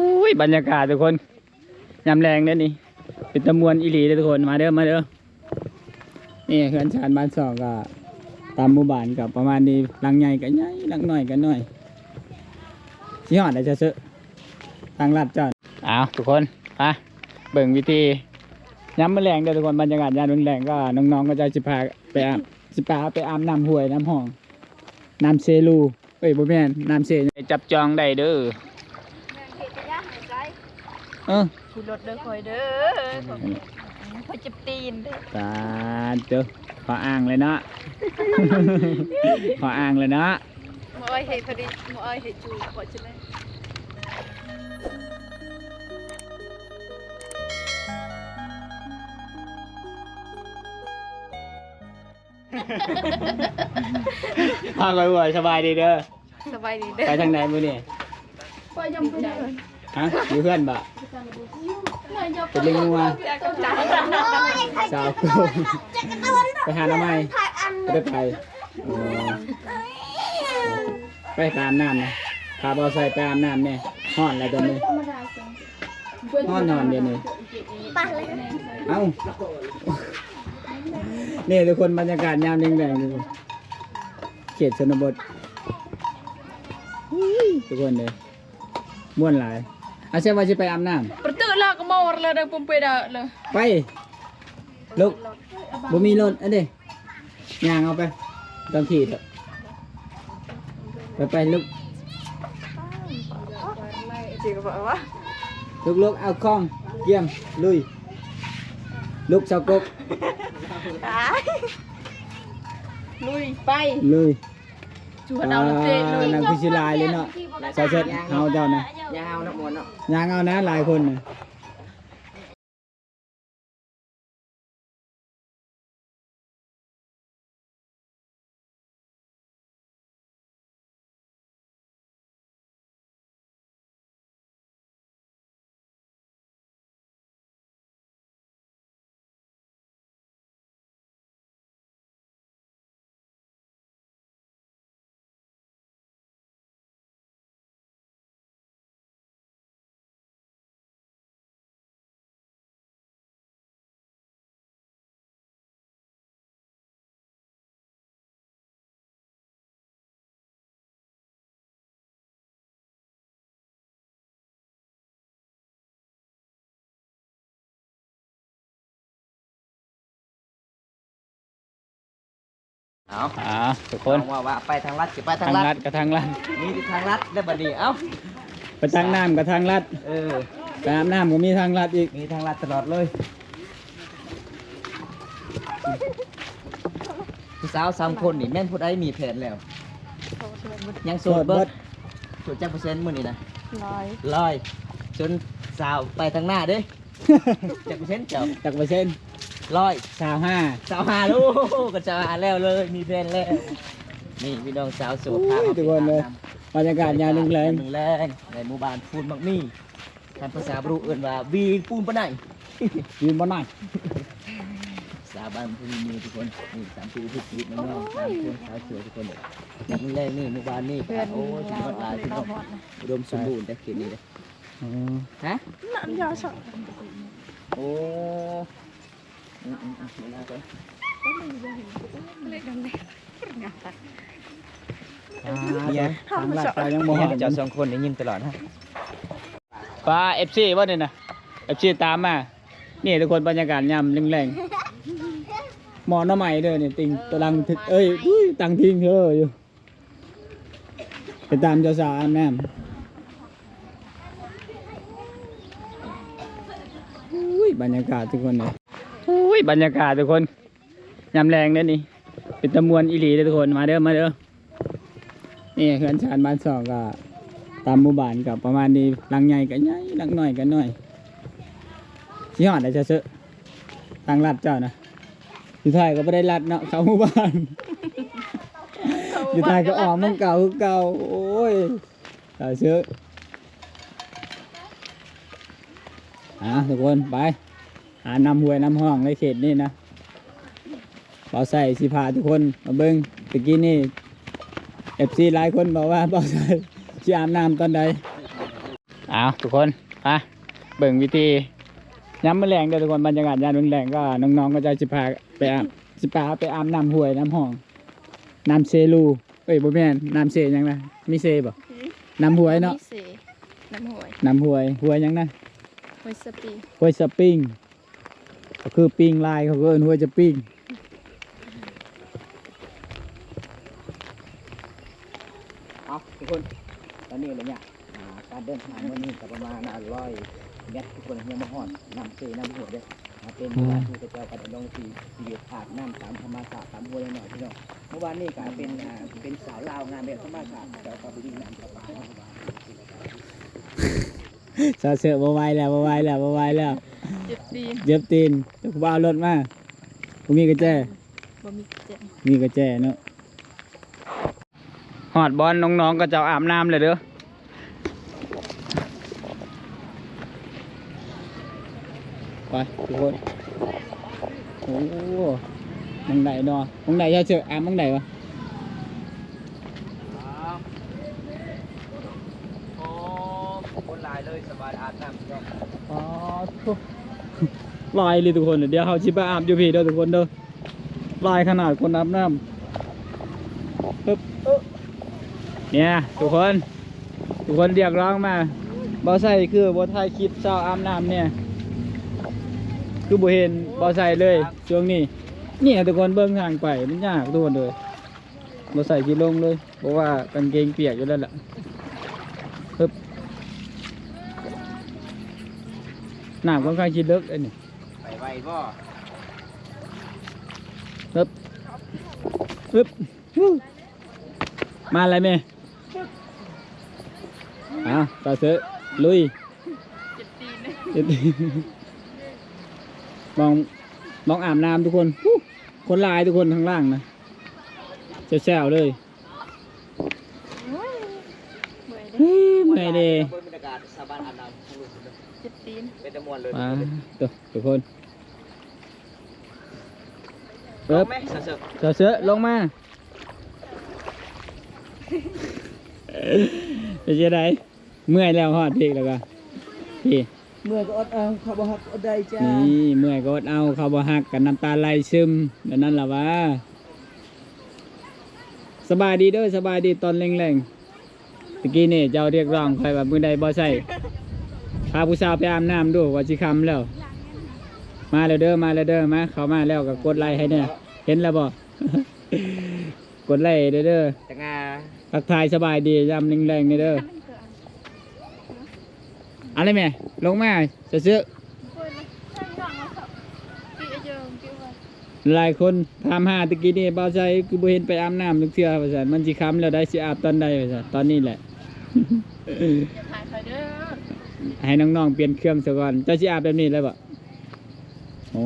อุ้ยบรรยากาศทุกคนยามแรงเด้นี่เป็นตะมวนอีหลีเด้อทุกคนมาเด้อมาเด้อนี่เขื่อนชานบ้านสองก็ตามหมู่บ้านกับประมาณนี้ลังใหญ่กันใหญ่ลังน้อยกันน้อยสิฮอดได้จะซื้อทางลัดจอดอ้าวทุกคนไปเบิ่งวิธีย้ำมอแรงเด้อทุกคนบรรยากาศยามแรงก็น้องๆก็จะสิพาไปอาบสิพาไปอาบน้ำห้วยน้ำห้องน้ำเซรูเอ้ยบ่แม่นน้ำเซจับจองได้เด้อ ออขี่รถเด้อคอยเด้อคอยจับตีนเด้อตาเจอขออ่างเลยเนาะ ขออ่างเลยเนาะมาอ้อยให้พอดีมาอ้อยให้จูขอชิเลยพาไปบ่สบายดีเด้อ สบายดีเด้อ ไปทางไหนมื้อนี้คอยยำไปเลยฮะอยู่เพื่อนบ่ เป็นเลี้ยงงัวสาวกูไปหาหน้าไม้ไปไปโอ้ไปตามน้ำนะพาบอใส่ไปอาบน้ำเนี่ยห้อนอะไรตัวนี้ห้อนนอนเดี๋ยวนี้เอ้านี่ทุกคนบรรยากาศยามแดงๆทุกคนเขตชนบทอุ้ยทุกคนเลยม่วนหลาย อาเชว่าจะไปอาบน้ประตูลากมอเลยเด้อปุ่มไปเด้อเลยำไปลุกบ่มีรถอันเด้ย่างเอาไปต้องขี่เถอะไปไปลุกจริงก็บอกว่าลุกลุกเอาคองเยี่ยมลุยลุกเสากกตายลุย ไปลุยจูดเอาเตะลุยนางพิชิลายเลยเนาะใส่เช็ดเฮาเจ้านะยาวนะหมดเนาะย่างเอานะหลายคนนะ เอาอ่าทุกคนว่าว่าไปทางลัดสิไปทาทางงลัลัดดกับทางลัดมีที่ทางลัดได้บัดนี้เอ้าไปทางน้ำกับทางลัดเออ ไปอาบน้ำก็มีทางลัดอีกมีทางลัดตลอดเลยผู้สาวสามคนนี่แม่นพูดไอ้มีแผนแล้ว ยังโสดเบิดโสดจักเปอร์เซ็นต์มื้อนี้นะลอยร้อยจนสาวไปทางหน้าเด้จักเปอร์เซ็นต์เจ้า จากเปอร์เซ็นต์ ร้อยสาวห้าสาวหาลูกก็จะหาแล้วเลยมีแฟนแล้วนี่พี่น้องสาวโสดพาอุ้ยมาทุกคนเลยบรรยากาศยามแรงหนึ่งแรงในหมู่บ้านพูนมักมีทางภาษาบรูเอื่นว่าวีปูนปะไหนๆยืนบนหน่อยสาบานพูนมีทุกคนนี่สามปีทุกชีวิตน้องๆสามคนสาวสวยทุกคนเลยหนึ่งแรงนี่หมู่บ้านนี่เพื่อนโอ้ยสุดยอดหลายพี่น้องอุดมสมบูรณ์แต่เขตนี้เลยอ๋อฮะนั่นยาวสักโอ้อืมอืมอืม เนอ่าทางลัดไปยังบ่ฮอดเจ้าสองคนได้ยิ้มตลอดฮะฟ้าเอฟซีว่าเนี่ยนะเอฟซีตามมานี่ทุกคนบรรยากาศยามแรงๆหมอหน้าใหม่เด้อเนี่ยติงตะลังถึกเอ้ยตังทิ้งเธออยู่ไปตามเจ้าสาวอาบน้ำอุ้ยบรรยากาศทุกคนเลย อุ้ยบรรยากาศทุกคนยามแรงเด้อนี่ เป็นตะมวนอีหลีเด้อทุกคนมาเด้อมาเด้อนี่เขื่อนชานบ้านสองก็ตามหมู่บ้านกับประมาณนี้หลังใหญ่กันใหญ่หลังน้อยกันน้อยสิฮอดได้จะซื้อทางลัดเจ้านะอยู่ไทยก็ไม่ได้ลัดเนาะเข้าหมู่บ้านอยู่ไทยก็ออกเมึงเก่าคือเก่าโอ้ยเอาซื้ออะทุกคนไป หาน้ำห้วยน้ำห้องในเขตนี่นะเบาใส่สิพาทุกคนมาเบิ้งตะกี้นี่เอฟซีหลายคนบอกว่าเบาใส่ที่อาบน้ำตอนใดอ่าเอาทุกคนไปเบิ่งวิธีย้ำมือแรงเด้อทุกคนบรรยากาศยามมือแรงก็น้องๆก็จะสิพาไปอาบสิพาไปอาบน้ำห้วยน้ำห้องน้ำเซรูเอ้ยบ่แม่นน้ำเซหยังนะมีเซบ่น้ำห้วยเนาะมีเสน้ำหวยน้ำห้วยห้วยหยังนะหวยสปีห้วยสปริง ก็คือปิ้งลายเขาก็เอิ้นห้วยจะปิ้งเอาทุกคนตอนนี้เลยเนี่ยอ่าการเดินทางวันนี้ก็ประมาณร้อยเมตรทุกคนยังมาฮอดน้ำเซน้ำห้วยเด้อมาเป็นเวลาที่จะเจ้ากันลงสีสีอาบน้ำตามธรรมชาติตามห้วยหน่อยพี่น้องเมื่อวานนี้ก็เป็นอ่าเป็นสาวลาวงานแบบธรรมชาติเจ้าก็ไปวิ่งน้ำเข้าป่าเนาะสาวเสือบ่ไหวแล้วบ่ไหวแล้วบ่ไหวแล้วเจ็บตีนเจ็บตีนเดี๋ยวกูเอารถมากูมีกระแจ บ่มีเจ็บมีกระแจเนาะหอดบอลน้องๆก็จะอาบน้ำเลยเด้อไปทุกคนโอ้มังไหนเนาะมังไหนจะเจออาบมังไหนวะ โอ้คนหลายเลยสบายอาบน้ำเนาะ อ๋อทุก ลายเลยทุกคน เดี๋ยวเขาชิบะอาบอยู่พี่เด้อทุกคนเด้อลายขนาดคนอาบน้ำปึ๊บเนี่ยทุกคน ทุกคนเรียกร้องมาบ่ใส่คือบ่ถ่ายคลิปเช้าอาบน้ำเนี่ย คือบ่เห็นบ่ใส่เลยช่วงนี้เนี่ยทุกคนเบิ่งทางไปมันยากทุกคนเลยบ่ใส่กีลงเลยเพราะว่ากางเกงเปียกอยู่แล้วล่ะปึ๊บน้ำค่อนข้างชิดลึกไอ้นี่ ไปไวบ่ปึ๊บปึ๊บฮู้มาอะไรแม่อ้าวต่อเสือลุยเจ็บตีนเดี๋ยวมองมองอาบน้ำทุกคนฮู้คนหลายทุกคนข้างล่างนะแซวๆเลยเมื่อยเด้เฮ้ยเมื่อยเด้บรรยากาศสบายอาบน้ำสนุกเด้อเจ็บตีนเป็นตะมวนเลยมาตัวทุกคน เริ่ปึ๊มบไหมเสือต่อเสือลงมาเป็นยังไงเมื่อยแล้วฮอดพี่แล้วก็พี่เมื่อก็อดเอาเขาบอกอดได้จ้านี่เมื่อยก็อดเอาเขาบ่ฮักกันน้ำตาไหลซึมแบบนั้นล่ะวะสบายดีเด้อสบายดีตอนแรงๆตะกี้นี่เจ้าเรียกร้องใครว่ามือใดบ่ใส่พาผู้สาวไปอาบน้ำดูว่าสิคำแล้ว มาแล้วเด้อมาแล้วเด้อมาเขามาแล้วก็กดไลค์ให้เนี่ยเห็นแล้วบ่ กดไลค์เด้อเด้อจะงาทักทายสบายดียามแรงๆนี่เด้ออะไรแม่ลงมาเสื้อหลายคนถามหาตะกี้นี่บ่าวใจคือบ่เห็นไปอาบน้ำทุกเทื่อว่าซั่นมันสิค้ำแล้วได้สิอาบตอนใดว่าซั่นตอนนี้แหละถ่ายไปเด้อให้น้องๆเปลี่ยนเครื่องซะก่อนเจ้าสิอาบแบบนี้เลยบ่ อ๋อ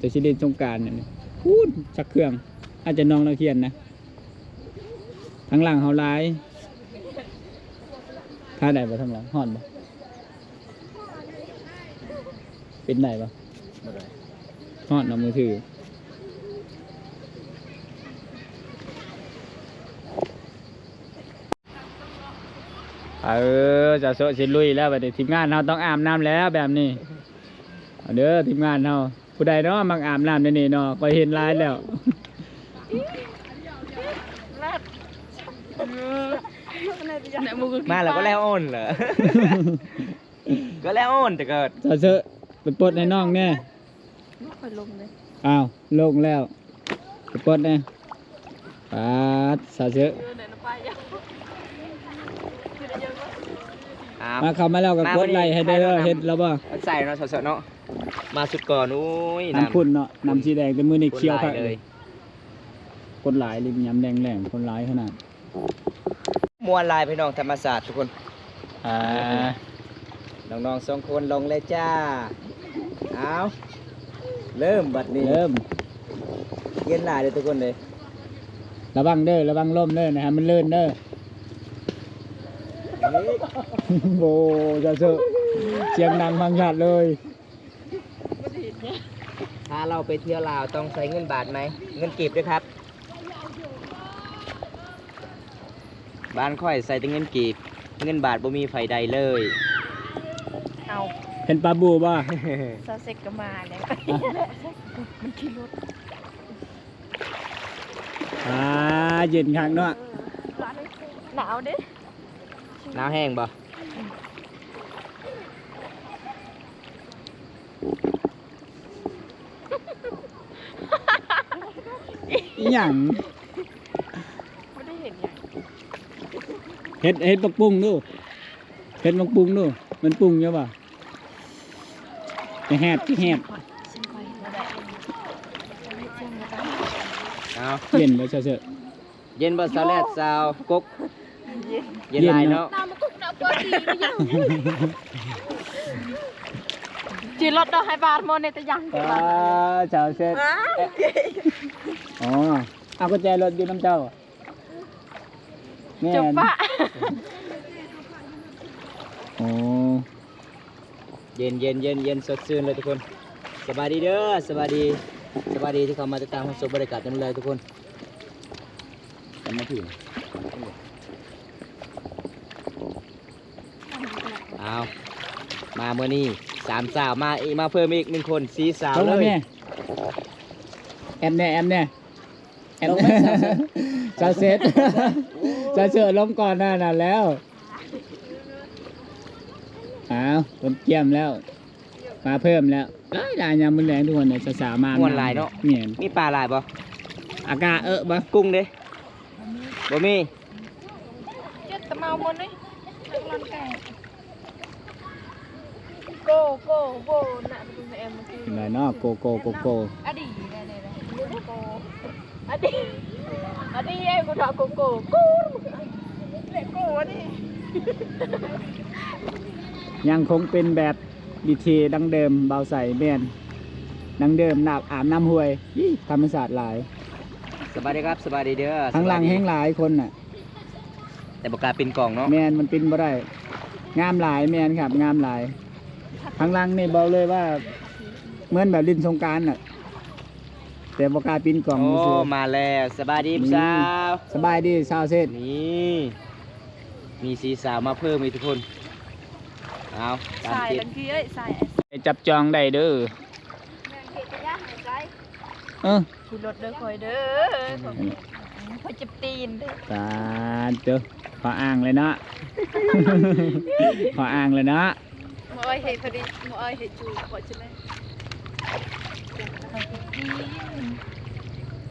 จ้าสิเล่นสงการนั่นนี่พูดจักเครื่อง อาจจะน้องนักเรียนนะทางหลังเฮาหลายค่าได้บ่ทางหลังฮ้อนบ่เป็นได้บ่ฮ้อนเอามือถือเออจะโซะสิลุยแล้วบัดนี้ทีมงานเราต้องอาบน้ำแล้วแบบนี้เด้อทีมงานเรา ผู้ใดเนาะมักอาบน้ำในนี่เนาะก็เห็นหลายแล้วลาดเนี่ยมูมาแล้วก็แล้วโอนเหรอ ก็แล้วโอนแต่เกิดจะเซอะไปปลดในน้องแน่ค่อยลงเลยอ้าวลงแล้วไปปลดแน่ปาดสาเซอะเออเดี๋ยวเราไปยังคือได้เยอะก็มาเข้ามาแล้วก็กดไลค์ให้ได้เด้อเฮ็ดแล้วบ่มันใส่เนาะเสือเนาะ มาสุดก่อนอุ้ยน้ำพุ่นเนาะน้ำสีแดงแต่มือนี่คนเคี้ยวหคัลากยเลยคนหลายริมยำแดงแหลงคนหลายขนาดมวนลายพี่น้องธรรมศาสตร์ทุกคนอ่าน้องๆสองคนลงเลยจ้าเอาเริ่มบัดนี้เริ่ม เย็นหลายเลยทุกคนเลยระวังเด้อระวังล่มเด้อนะฮะมันลื่นเด้อโบจะเจอเสียงดังฟังชัดเลย ถ้าเราไปเที่ยวลาวต้องใช้เงินบาทไหม เงินเก็บด้วยครับ บ้านค่อยใส่แต่เงินกีบเงินบาทบ่มีไฟใดเลยเห็นปลาบูบ่ซาเซ็กก็มาแล้วมันขี่รถอ่าเย็นคักเนาะหนาวเด้น้ำแห้งบ่ อีหยังไม่ได้เห็นอย่างเฮ็ดเฮ็ดบักปุ้งดูเฮ็ดบักปุ้งดูมันปุ้งเยอะป่ะจะแฮดจะแฮดฉันคอยไม่ได้ไม่เชื่อมกันเอาเย็นบ่เฉยเย็นบ่สาวแลดสาวกกเย็เย็นนหลายเนอะเนาะน้ำมันตุกน้ำปกติไม่ยังจีรถเราให้บาร์โมนในตะยังๆอ่าเจ้าเสร็จ อ๋อเอากุญแจรถอยู่น้ำเจ้าแม่นจุบปะโอ้เย็นเย็นเย็นเย็นสดชื่นเลยทุกคน สบายดีเด้อสบายดีสบายดีที่เข้ามาติดตามความสุขบรรยากาศกันเลยทุกคนกันมาถึงเอามาเมื่อนี้สามสาวมาอีกมาเพิ่มอีกหนึ่งคนสีสาวลงเลมาย แม่แอมแน่แอมแน่แอม ลงไหมแน่เจ้าเสร็จเจ้าเสือลงก่อนหน้านั้นแล้วอ้าวต้นเกี่ยมแล้วมาเพิ่มแล้วหลายหลายยามมื้อแรงทุกคนเนี่ยสาวๆมาม่วนหลายเนาะเหมียนมีปลาหลายบ่อากาเออบ่กุ้งเด้บ่มีเจ็ดตะเมาหมดเลยนักร้อนแก่โก้โก้โก้น่ะเป็นแอมเมื่อกี้อะไรเนาะโกโกโกโกอดีตได้เลยนะโก้ อดีตอดีตเอ้กูถามโก้โก้โก้เล็กโก้อดีตยังคงเป็นแบบดีทีดังเดิมเบาใส่แม่นดังเดิมนาบอาบน้ำห้วยยี่ธรรมศาสตร์หลาย สบายดีครับสบายดีเด้อข้างหลังสบายดีแห้งหลายคนน่ะ แต่บกล้าปินกล่องเนาะแมนมันปินบ่ได้งามหลายแมนครับงามหลายข้างหลังนี่บอกเลยว่าเหมือนแบบลินสงกรารน่ะ แต่บอกล้าปินกล่องโอ้ ซื่อมาแล้วสบายดีอืมสาวสบายดีชาวเซตนี่มีสีสาวมาเพิ่มอีกทุกคนเอาตามสายติดลังกี้เอ้ยสายไอ้จับจองได้เด้อแม่งเกตย่างหายใจเออขี่รถเด้อคอยเด้อคอยเจ็บตีนเด้อสาธุขออ้างเลยเนาะ ขออ้างเลยเนาะมอ้อยเห็ดพอดีมอ้อยเห็ดจูปล่อยใช่ไหม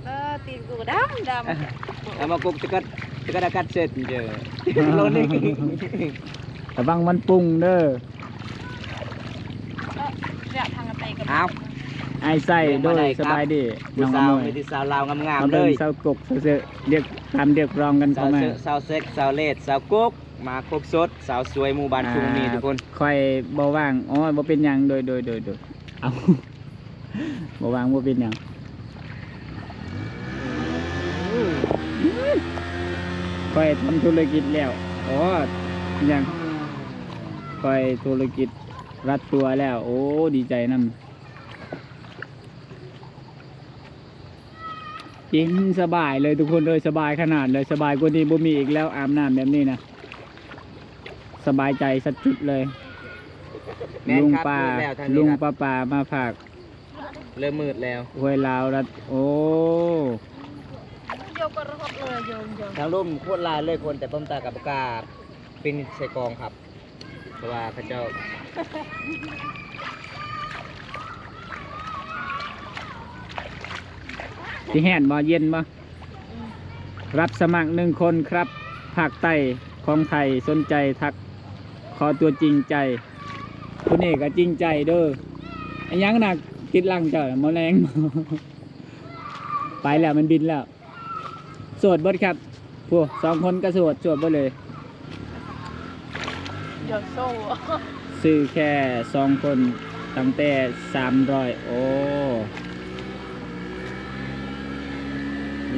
เออตีนกูดำดำเอามากุกตะกัดตะกัดอากาศเสร็จเจอโลนึงระวังมันปรุงเด้อเนี่ยทางกันไปกันเอาไอายใส่โดยสบายดีผู้น้องสาวอมวยมีที่สาวลาวงามมาๆเลเบิ่งยเสาวกกเสือเรียกตามเรียกร้องกันสาเข้าวมาเซสาวเซ็กสาวเลดสาวกุ๊กมาครบสดสาวสวยหมู่บ้านทุ่งมีทุกคนค่อยบ่ว่างอ๋อบ่เป็นหยังโดยโดยโดยโดยเอา บ่ว่างบ่เป็นหยังค่อยทำธุรกิจแล้วอ๋อหยังค่อยธุรกิจรัดตัวแล้ว โอ้ดีใจนำเย็นสบายเลยทุกคนเลยสบายขนาดเลยสบายกว่านี้บ่มีอีกแล้วอาบน้ำแบบนี้นะสบายใจสักจุดเลยแม่นลุงครับป้ามืดแล้วทางลุนี้งครับป้าป้ามาฝาก เริ่มมืดแล้วห้วยลาวรัดโอ้โยกก็รถเลยโยงโยงทางร่มโคตรลายเลยคนแต่ต้มตากับปากกาเป็นใส่กองครับ เพราะว่าพระเจ้าที่แห่นบ่เย็นบ่รับสมัครหนึ่งคนครับภาคใต้ของไทยสนใจทักขอตัวจริงใจคุณเอกก็จริงใจเด้อไอ้ยังน่ะ ติดลังเจ้าน่ะแมลงไปแล้วมันบินแล้วโสวดเบิดครับพวกสองคนก็โสวดโสวดเบิดเลยโยโซ่ซื้อแค่สองคนตั้งแต่สามร้อยโอ้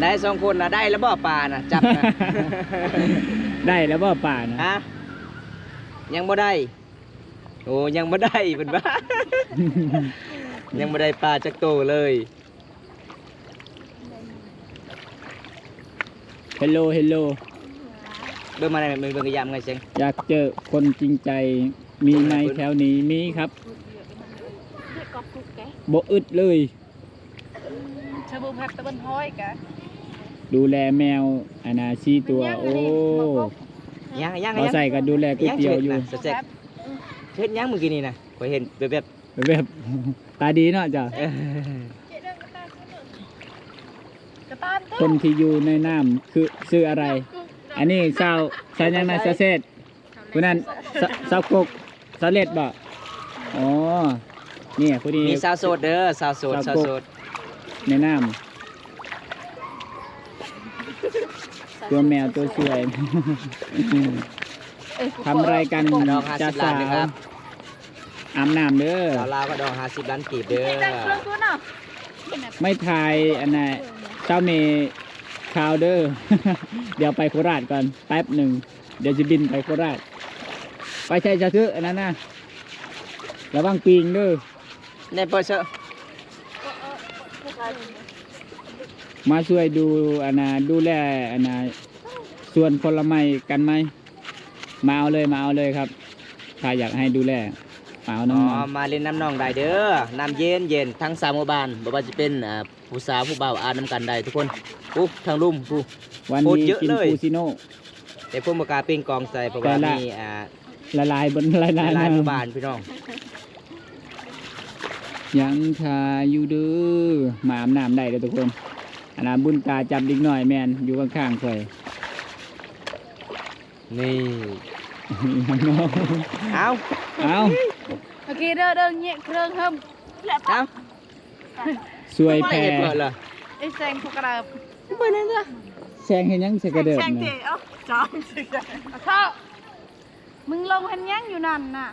ได้สองคนนะได้แล้วบ่ปลานะจับนะ ได้แล้วบ่ป่านะฮะยังบ่ได้ โอ้ยังบ่ได้เป็นบ้า ยังบ่ได้ปลาจักโตเลยเฮลโลเฮลโลเบิ่งมาได้มือเบิ่งกระยำไงเสียงอยากเจอคนจริงใจมีไหมแถวนี้มีครับเด็กก็คุกแกบ่อึดเลย ชาบูพัดตะบันห้อยแกดูแลแมวอันนาชีตัว โอ้ยังยังเรายังใส่กันดูแลก๋วยเตี๋ยวอยู่งสิเฮ็ดนะเฮ็ดยังเมื่อกี้นี่นะขอยเห็นแบบแบบแบบตาดีเนาะจ้ะเอ้าคนที่อยู่ในน้ำคือชื่ออะไร อันนี้สาวสาวยังนะสาวเศษคนนั้นสาวกกสาวเล็ดบ่อ๋อนี่ยพอดีมีสาวโสดเด้อสาวโสดสาวโสดในน้ำตัวแมวตัวสวยทำอะไรกันดอกจะ50ล้าสาวครับ อาบน้ำเด้อสาวลาวก็ดอก50ล้านกีบเด้อจังเครื่องกูเนาะไม่ทายอันน่ะเจ้าเมย์คาวเดอร์เดี๋ยวไปโคราชก่อนแป๊บหนึ่งเดี๋ยวจะบินไปโคราช ไปใช้จะซื้ออันนั้นนะระวังปีงเด้อในเปิดเชอะมาช่วยดูอันน่ะดูแลอันน่ะส่วนผลไม้กันไหมมาเอาเลยมาเอาเลยครับ ถ้าอยากให้ดูแล มาเอาน้อ๋อองมาเล่นน้ำน้องได้เด้อน้ำเย็นเย็นทั้งสามหมู่บ้านบ่ว่าจะเป็นอ่าผู้สาวผู้บ่าวอาบน้ำกันได้ทุกคนปุ๊ทางลุ่มผู้ๆวันโคตรนี้เยอะกินเลยฟูซิโน่ แต่พวกมากล้าปิ้งกองใส่เพราะว่าแต่ละ มีอ่าละลายบนละลายหลายหมู่น้ำบ้านพี่น้องยังทาอยู่เด้อมาอาบน้ำได้เลยทุกคนอันนั้นบุญตาจับดิกหน่อยแมนอยู่ข้างๆคอยนี่ยังน้อง เอาเอาเมื่อกี้เด้อเด้อเงี้ยเครื่องเฮิมเอาสวยแพไม่รเห็นเปิดเลยไอ้แซงพวกกระเดิบเปิดนั่นเด้อแซงให้ยังใส่กระเดิบแซงนะเตะเอ้าจอมสิเข้ามึงลงเห็นยังอยู่นั่นน่ะ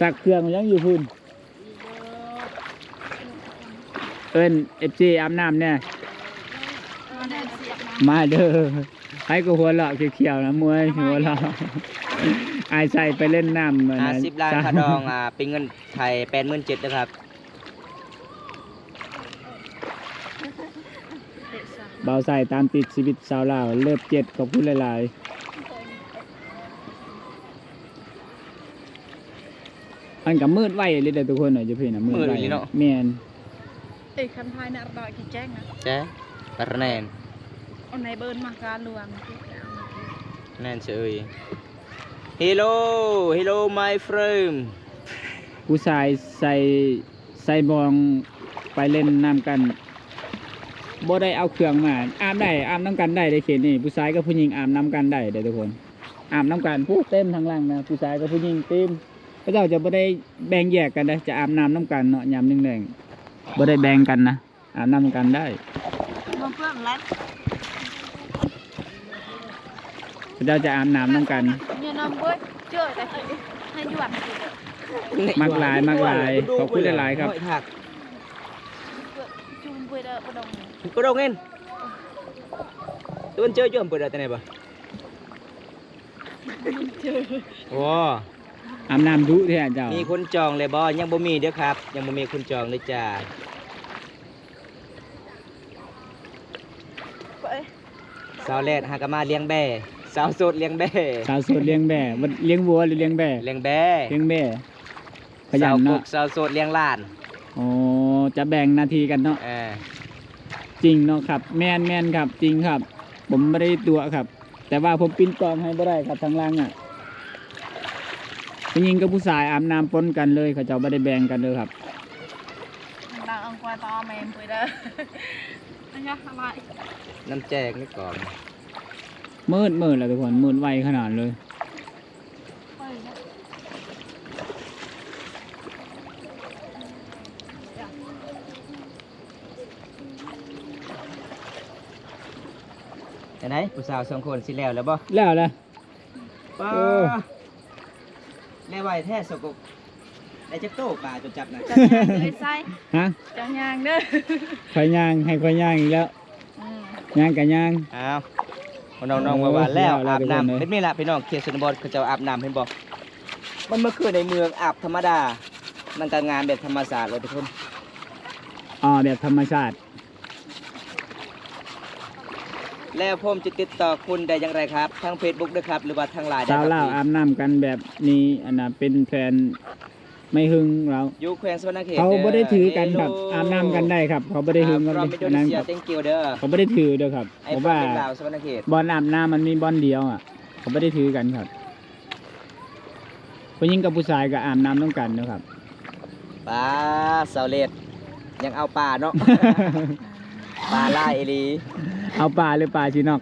สักเครื่องยังอยู่พุ่นเอิ้นเอฟซีอาบน้ำเนี่ยมันเดินเสียบนะมาเด้อ ให้กูหัวเราะเขียวๆนะมวยหัวเราะอายใส่ไปเล่นน้ำเหมือนห้าสิบล้านค่าดองอ่าเป็นเงินไทยแปดหมื่นเจ็ดนะครับเบาใส่ตามติดชีวิตสาวลาวเลิฟเจ็ดขอบคุณหลายๆมันกับมืดไวเลยเด้อทุกคนหน่อยจะพี่นะมืดไวแมนไอ้คันไทยน่ะดอยกี่แจ้งนะเจ๊ปรแนน เอาในเบิร์นมาการรวมแน่นเฉย Hello Hello my friend ผู้ชายใส่ใส่บองไปเล่นน้ำกันบ่ได้เอาเครื่องมาอาบได้อาบน้ำกันได้ได้เขตนี่ผู้ชายกับผู้หญิงอาบน้ำกันได้เด้อทุกคนอาบน้ำกันผู้เต็มทั้งล่างนะผู้ชายกับผู้หญิงเต็มพระเจ้าจะบ่ได้แบ่งแยกกันนะจะอาบน้ำน้ำกันเนาะยามหนึ่งแดงบ่ได้แบ่งกันนะอาบน้ำกันได้ มาเพื่อนแล้ว พระเจ้าจะอาบน้ำน้ำกันเนี่ยน้ำเว้ยเจอแต่ให้หยวนมักหลายมักหลายขอบคุณหลายๆครับห้อยถักจุ่มเว้ยเด้อบ่ดงก็ดงเงินตัวมันเจออยู่อำเภอใดแต่ไหนบ่ว้าอาบน้ำดุแท้เจ้ามีคนจองเลยบ่ยังบ่มีเด้อครับ ยังบ่มีคนจองเลยจ้าไปสาวแรดหากนมาเลี้ยงแบ่ สาวโสดเลี้ยงแบ่สาวโสดเลี้ยงแบ่บ่เลี้ยงวัวหรือเลี้ยงแบ่เลี้ยงแบ่เลี้ยงแบ่ขยัสาวนกเนาะกสาวโสดเลี้ยงหลานอ๋อจะแบ่งหนาทีกันเนาะเออจริงเนาะครับ แม่นแม่นครับจริงครับ ผมไม่ได้ตัวครับ แต่ว่าผมปิ้นกองให้บ่ได้ครับทางล่างอะผู้หญิงกับผู้ชายอาบน้ำปนกันเลยเขาเจ้าไม่ได้แบ่งกันเลยครับดังอังกวาตอแมมไปเด้ออันนี้อะไรน้ำแจกนี่ก่อน มืดมืดแล้วทุกคนมืดไวขนาดเลยไปเด้อแต่ไหนผู้สาวสองคนสิแล้วแล้วบ่แล้วแหละป้าเออแล้วไหวแท้สกกได้จักโตปลาจนจับนะจังยางเลยไส้ฮะจังยางเด้อคอยย่างให้คอยย่างอีกแล้วอืมย่างกับย่างอ้าว น้องน้องๆมาว่าแล้วโอ้ยแล้วอาบทุกคนเลยน้ำเป็นนี่ล่ะพี่น้องเขตชนบทเขาเจะอาบน้ำเห็นบ่มันเมื่อคืนในเมืองอาบธรรมดามันก็งานแบบธรรมศาสตร์เลยทุกคนอ๋อแบบธรรมชาติ แล้วผมจะติดต่อคุณได้อย่างไรครับทาง Facebook ด้วยครับ หรือว่าทางไลน์ได้สาวครับลาวอาบน้ำกันแบบนี้อันน่ะเป็นแฟน ไม่หึงเราอยู่แขวงสวรรณเขตเขาบ่ได้ถือกันครับเอาบน้ำกันได้ครับ เขาบ่ได้หึงกัน from อันนั้น Indonesia ครับ thank you เด้อเขาบ่ได้ถือเด้อครับไอ้เพราะฟ้าว่าเป็นลาวสวรรณเขตบอลอาบน้ำมันมีบอลเดียวอะ เขาบ่ได้ถือกันครับผู้หญิงกับผู้ชายก็อาบน้ำต้องกันเนาะครับปลาเสาเลดยังเอาปลาเนาะปลาล่าเอหลีเอาปลาหรือปลาชินอก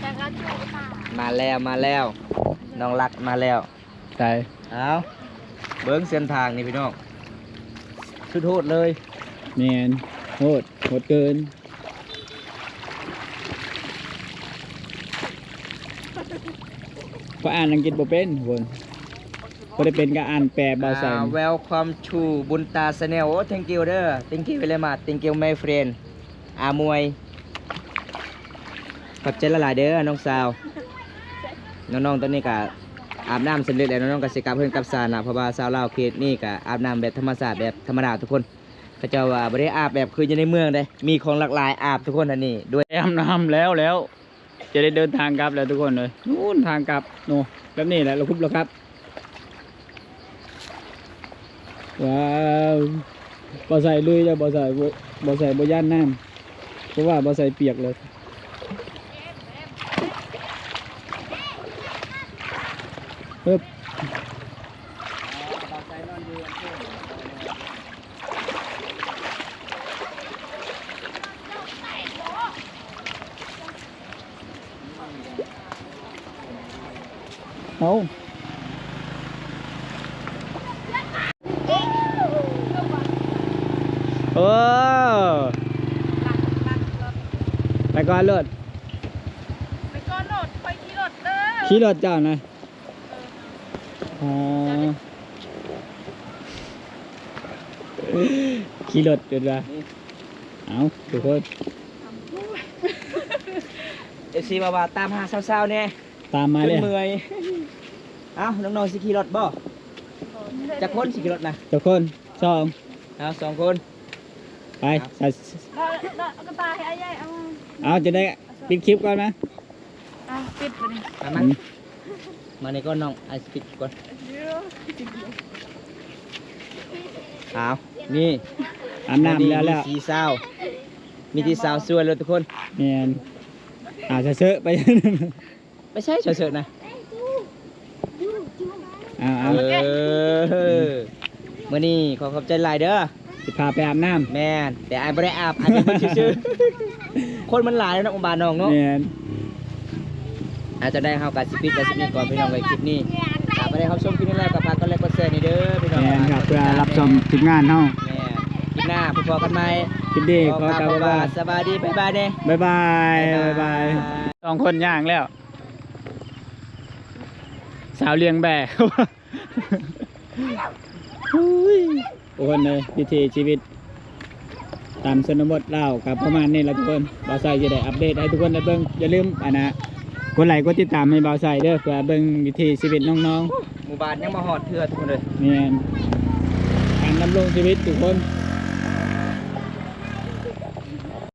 แต่ก็ช่วยป่า มาแล้วมาแล้วน้องรักมาแล้วใช่เอาเบิ้งเส้นทางนี่พี่น้องสุดโหดเลยแมนโหดโหดเกินก็อ่านอังกฤษบ่เป็นคนก็ได้เป็นก็อ่านแปลเบาใส่เวลคอมชูบุญตาสเนลโอ้ thank you เด้อ thank you very much thank you my friend อามวย ขอบใจละหลายๆเด้อ น้องสาว น้องๆตอนนี้ก็อาบน้ำสำเร็จแล้วน้องๆก็สิกลับเพื่อนกับซานะเพราะว่าสาวลาวเขตนี่ก็อาบน้ำแบบธรรมชาสติแบบธรรมดาทุกคนเขาเจ้าว่าบ่ได้อาบแบบคืออยู่ในเมืองเด้มีของหลากหลายอาบทุกคนอันนี้ด้วยอาบน้ำแล้วแล้ว จะได้เดินทางกลับแล้วทุกคนเลยนู่นทางกลับโน่แบบนี้แหละเราคุบแล้วครับว้าวบ่ใส่ลุยแล้วบ่ใส่บ่บ่ใส่บ่ย่านน้ำเพราะว่าบ่ใส่เปียกเลย ปึ๊บเอาเออไปก่อนรถไปก้อนรถไปขี่รถเด้อขี่รถเจ้านะ อ๋อขี่รถเดี๋ยวนะเอาทุกคนเอฟซีบาวาตามหาสาวๆเนี่ยตามมาจเลยนเมื่อยเอ้าน้องๆสิขี่รถบ่จะคนสิขี่รถนะทุกคนสองเอาสองคน ไปใส่เราเราเอากระตายให้ไอ้ใหญ่เอามาเอาจะได้ปิดคลิปก่อนนะเอาปิดไปดิมามามาในก้อนน้องไอสปิดก่อน เดี๋ยวเอานี่อาบน้ำแล้วแล้วมีสีสาวมีที่สาวสวยเลยทุกคนแมนอาจจะเซอะไป ไม่ใช่เฉยๆนะเอาเอาเออมื่อนี้ขอขอบใจหลายเด้อสิพาไปอาบน้แม่นแต่ไอ้บ่ได้อาบไอ้เป็นคนชื่อๆคนมันหลายแล้วนะองค์บาลน้องำเนาะแมนอาจจะได้เฮากับสิปิดกับสิมีก่อนพี่น้องไว้คลิปนี้ กลับไปได้ครับชมคลิปนี้แล้วกับพากก็ไลค์กดแชร์นี่เด้อพี่น้องแมนครับเพื่อรับชมทีมงานเฮาแม่คลิปหน้าพบกันใหม่คลิปดีขอกล่าวขว่าสบายดีบ๊ายบายเด้บ๊ายบายบ๊าบ๊ายยบาบายยสองคนย่างแล้ว สาวเลี้ยงแบกโอ้ยทุกคนเลยวิถีชีวิต ตามชนบทเล่ากับประมาณนี้แหละทุกคนบ่าวไซจะได้อัปเดตให้ทุกคนได้เบิ่งอย่าลืมอันนะ กดไลค์กดติดตามให้บ่าวไซเด้อเพื่อเบิ่งวิถีชีวิตน้องหมู่บ้านยังมาหอดเทือทุกคนเลยๆนี่นการดำรงชีวิตทุกคนแ